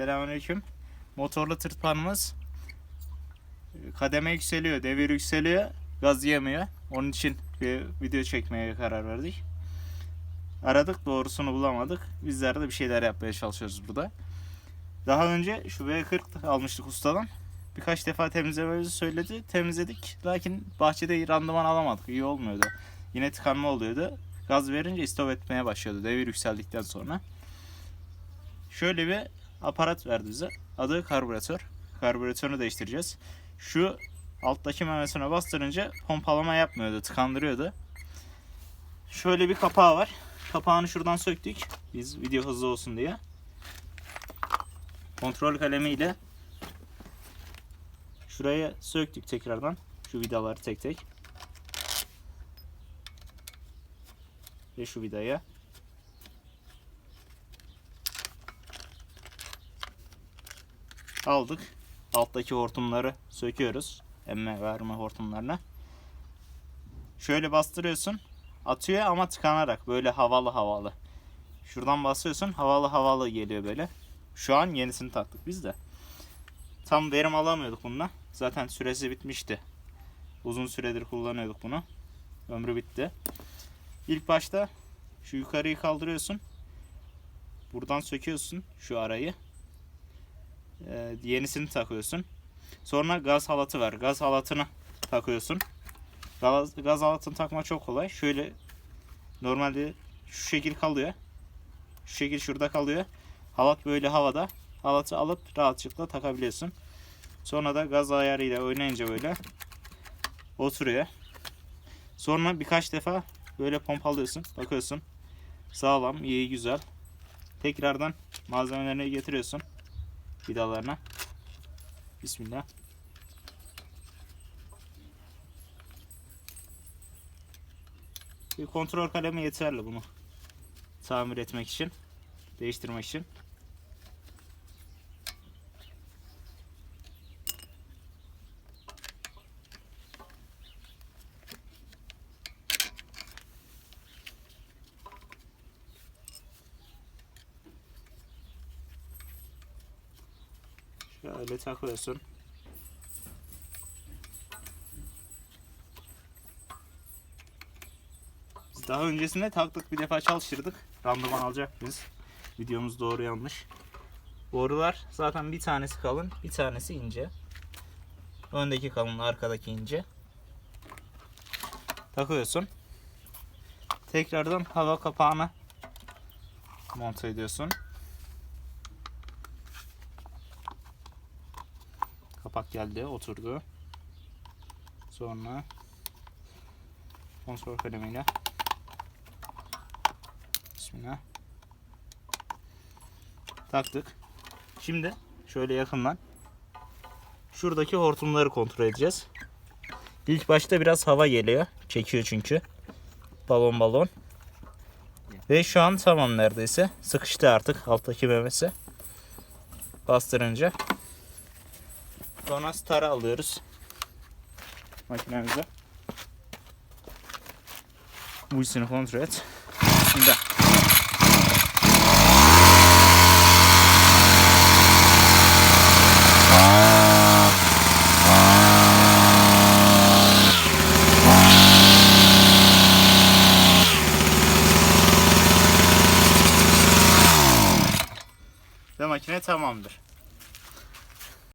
Selamünaleyküm. Motorlu tırpanımız kademe yükseliyor, devir yükseliyor, gaz yemiyor. Onun için bir video çekmeye karar verdik. Aradık, doğrusunu bulamadık. Bizler de bir şeyler yapmaya çalışıyoruz burada. Daha önce şu V40 almıştık ustadan. Birkaç defa temizlememizi söyledi. Temizledik. Lakin bahçede randıman alamadık. İyi olmuyordu. Yine tıkanma oluyordu. Gaz verince istop etmeye başlıyordu. Devir yükseldikten sonra. Şöyle bir aparat verdi bize. Adı karbüratör. Karbüratörünü değiştireceğiz. Şu alttaki memesine bastırınca pompalama yapmıyordu. Tıkandırıyordu. Şöyle bir kapağı var. Kapağını şuradan söktük. Biz video hızlı olsun diye. Kontrol kalemiyle şuraya söktük tekrardan. Şu vidaları tek tek. Ve şu vidaya. Aldık. Alttaki hortumları söküyoruz. Emme verme hortumlarını. Şöyle bastırıyorsun. Atıyor ama tıkanarak böyle havalı havalı. Şuradan basıyorsun havalı havalı geliyor böyle. Şu an yenisini taktık biz de. Tam verim alamıyorduk bununla. Zaten süresi bitmişti. Uzun süredir kullanıyorduk bunu. Ömrü bitti. İlk başta şu yukarıyı kaldırıyorsun. Buradan söküyorsun şu arayı. Ee, yenisini takıyorsun. Sonra gaz halatı var. Gaz halatını takıyorsun. Gaz, gaz halatını takma çok kolay. Şöyle normalde şu şekil kalıyor. Şu şekil şurada kalıyor. Halat böyle havada. Halatı alıp rahatlıkla takabiliyorsun. Sonra da gaz ayarıyla oynayınca böyle oturuyor. Sonra birkaç defa böyle pompalıyorsun. Bakıyorsun. Sağlam, iyi, güzel. Tekrardan malzemelerini getiriyorsun vidalarına. Bismillah. Bir kontrol kalemi yeterli bunu tamir etmek için, değiştirmek için. Şöyle takıyorsun. Biz daha öncesinde taktık bir defa çalıştırdık. Randıman alacak biz. Videomuz doğru yanlış. Borular zaten bir tanesi kalın, bir tanesi ince. Öndeki kalın, arkadaki ince. Takıyorsun. Tekrardan hava kapağına monte ediyorsun. Kapak geldi, oturdu. Sonra kontrol kalemiyle Bismillah. Taktık. Şimdi şöyle yakından şuradaki hortumları kontrol edeceğiz. İlk başta biraz hava geliyor. Çekiyor çünkü. Balon balon. Ve şu an tamam neredeyse. Sıkıştı artık alttaki memesi. Bastırınca. Sonra starı alıyoruz. Makinemize. Bu işini kontrol et. Şimdi. Ve makine tamamdır.